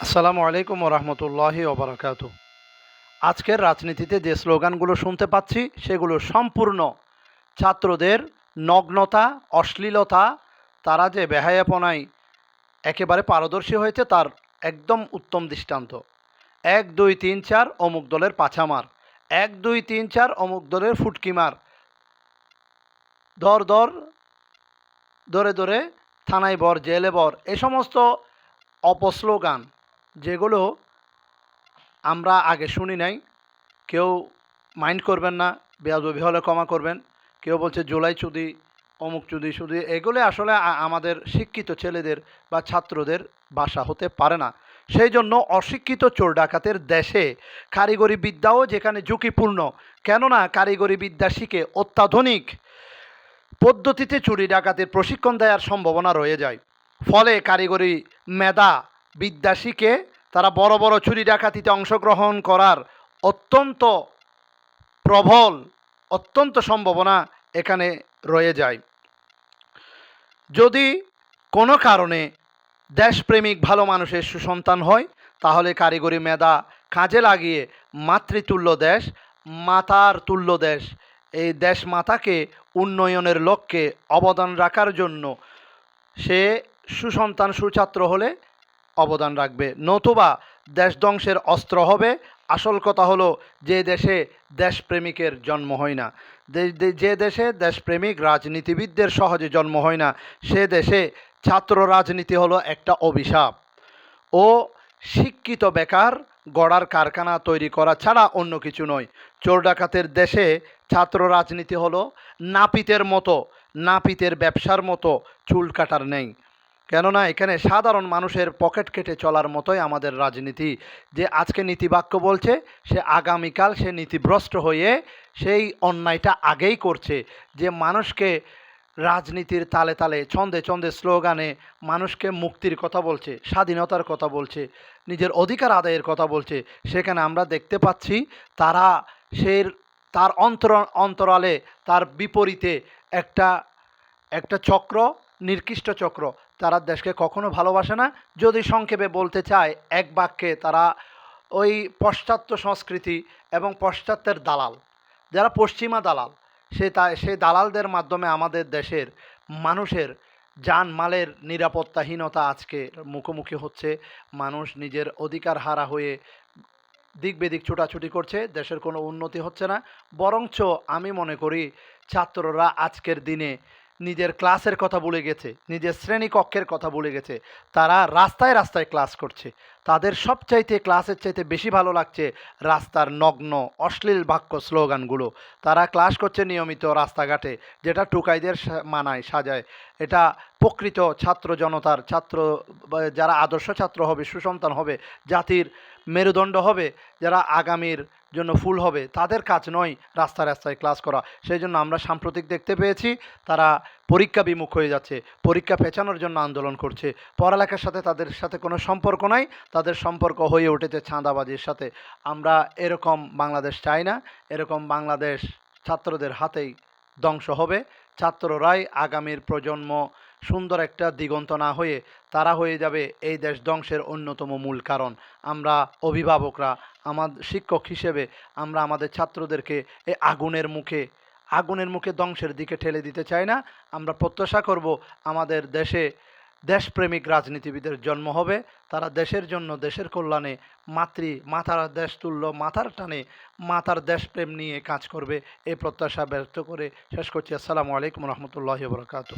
আসসালামু আলাইকুম রহমতুল্লাহি ওবরাকাত আজকের রাজনীতিতে যে স্লোগানগুলো শুনতে পাচ্ছি, সেগুলো সম্পূর্ণ ছাত্রদের নগ্নতা, অশ্লীলতা, তারা যে বেহায়াপনায় একেবারে পারদর্শী হয়েছে, তার একদম উত্তম দৃষ্টান্ত। এক, দুই, তিন, চার, অমুক দলের পাছামার। এক, দুই, তিন, চার, অমুক দলের ফুটকিমার। দর দর ধরে ধরে থানায় বর, জেলে বর, এ সমস্ত অপস্লোগান, যেগুলো আমরা আগে শুনি নাই। কেউ মাইন্ড করবেন না, বেয়াদবি হলে ক্ষমা করবেন। কেউ বলছে জুলাই চুদি, অমুক চুদি শুধু এগুলো আসলে আমাদের শিক্ষিত ছেলেদের বা ছাত্রদের বাসা হতে পারে না। সেই জন্য অশিক্ষিত চোর ডাকাতের দেশে কারিগরি বিদ্যাও যেখানে ঝুঁকিপূর্ণ, কেননা কারিগরি বিদ্যা শিখে অত্যাধুনিক পদ্ধতিতে চুরি ডাকাতের প্রশিক্ষণ দেওয়ার সম্ভাবনা রয়ে যায়। ফলে কারিগরি মেধা বিদ্যা শিখে তারা বড় বড় চুরি ডাকাতিতে অংশগ্রহণ করার অত্যন্ত প্রবল, অত্যন্ত সম্ভাবনা এখানে রয়ে যায়। যদি কোনো কারণে দেশপ্রেমিক ভালো মানুষের সুসন্তান হয়, তাহলে কারিগরি মেধা কাজে লাগিয়ে মাতৃতুল্য দেশ, মাতার তুল্য দেশ, এই দেশ মাতাকে উন্নয়নের লক্ষ্যে অবদান রাখার জন্য সে সুসন্তান সুছাত্র হলে অবদান রাখবে। নতুবা দেশ ধ্বংসের অস্ত্র হবে। আসল কথা হলো, যে দেশে দেশপ্রেমিকের জন্ম হয় না। যে দেশে দেশপ্রেমিক রাজনীতিবিদদের সহজে জন্ম হয় না, সে দেশে ছাত্র রাজনীতি হলো একটা অভিশাপ। ও শিক্ষিত বেকার, গড়ার কারখানা তৈরি করা ছাড়া অন্য কিছু নয়। চোর ডাকাতের দেশে ছাত্র রাজনীতি হলো, নাপিতের মতো, নাপিতের ব্যবসার মতো চুল কাটার নেই। কেননা এখানে সাধারণ মানুষের পকেট কেটে চলার মতোই আমাদের রাজনীতি। যে আজকে নীতিবাক্য বলছে, সে আগামীকাল সে নীতিভ্রষ্ট হয়ে সেই অন্যায়টা আগেই করছে। যে মানুষকে রাজনীতির তালে তালে, ছন্দে ছন্দে স্লোগানে মানুষকে মুক্তির কথা বলছে, স্বাধীনতার কথা বলছে, নিজের অধিকার আদায়ের কথা বলছে, সেখানে আমরা দেখতে পাচ্ছি তারা সে তার অন্তর, অন্তরালে তার বিপরীতে একটা একটা চক্র, নির্দিষ্ট চক্র। তারা দেশকে কখনো ভালোবাসে না। যদি সংক্ষেপে বলতে চায় এক বাক্যে তারা ওই পাশ্চাত্য সংস্কৃতি এবং পশ্চাত্যের দালাল। যারা পশ্চিমা দালাল, সে তা সেই দালালদের মাধ্যমে আমাদের দেশের মানুষের যান মালের নিরাপত্তাহীনতা আজকে মুখোমুখি হচ্ছে। মানুষ নিজের অধিকার হারা হয়ে দিক বেদিক ছুটাছুটি করছে, দেশের কোনো উন্নতি হচ্ছে না। বরঞ্চ আমি মনে করি, ছাত্ররা আজকের দিনে নিজের ক্লাসের কথা ভুলে গেছে, নিজের শ্রেণীকক্ষের কথা ভুলে গেছে। তারা রাস্তায় রাস্তায় ক্লাস করছে। তাদের সবচাইতে, ক্লাসের চাইতে বেশি ভালো লাগছে রাস্তার নগ্ন, অশ্লীল বাক্য স্লোগানগুলো। তারা ক্লাস করছে নিয়মিত রাস্তাঘাটে, যেটা টুকাইদের মানায়, সাজায়। এটা প্রকৃত ছাত্র জনতার, ছাত্র যারা আদর্শ ছাত্র হবে, সুসন্তান হবে, জাতির মেরুদণ্ড হবে, যারা আগামীর জন্য ফুল হবে, তাদের কাজ নয় রাস্তায় রাস্তায় ক্লাস করা। সেই জন্য আমরা সাম্প্রতিক দেখতে পেয়েছি, তারা পরীক্ষা বিমুখ হয়ে যাচ্ছে, পরীক্ষা পেছানোর জন্য আন্দোলন করছে। পড়ালেখার সাথে তাদের সাথে কোনো সম্পর্ক নাই, তাদের সম্পর্ক হয়ে উঠেছে চাঁদাবাজির সাথে। আমরা এরকম বাংলাদেশ চাই না, এরকম বাংলাদেশ ছাত্রদের হাতেই ধ্বংস হবে। ছাত্ররাই আগামীর প্রজন্ম সুন্দর একটা দিগন্ত না হয়ে তারা হয়ে যাবে এই দেশ ধ্বংসের অন্যতম মূল কারণ। আমরা অভিভাবকরা আমাদের শিক্ষক হিসেবে আমরা আমাদের ছাত্রদেরকে এই আগুনের মুখে আগুনের মুখে ধ্বংসের দিকে ঠেলে দিতে চাই না। আমরা প্রত্যাশা করব আমাদের দেশে দেশপ্রেমিক রাজনীতিবিদের জন্ম হবে। তারা দেশের জন্য, দেশের কল্যাণে মাতৃ, মাথার দেশ তুল্য, মাথার টানে মাতার দেশপ্রেম নিয়ে কাজ করবে। এই প্রত্যাশা ব্যক্ত করে শেষ করছি। আসসালামু আলাইকুম রহমতুল্লাহ বরকাত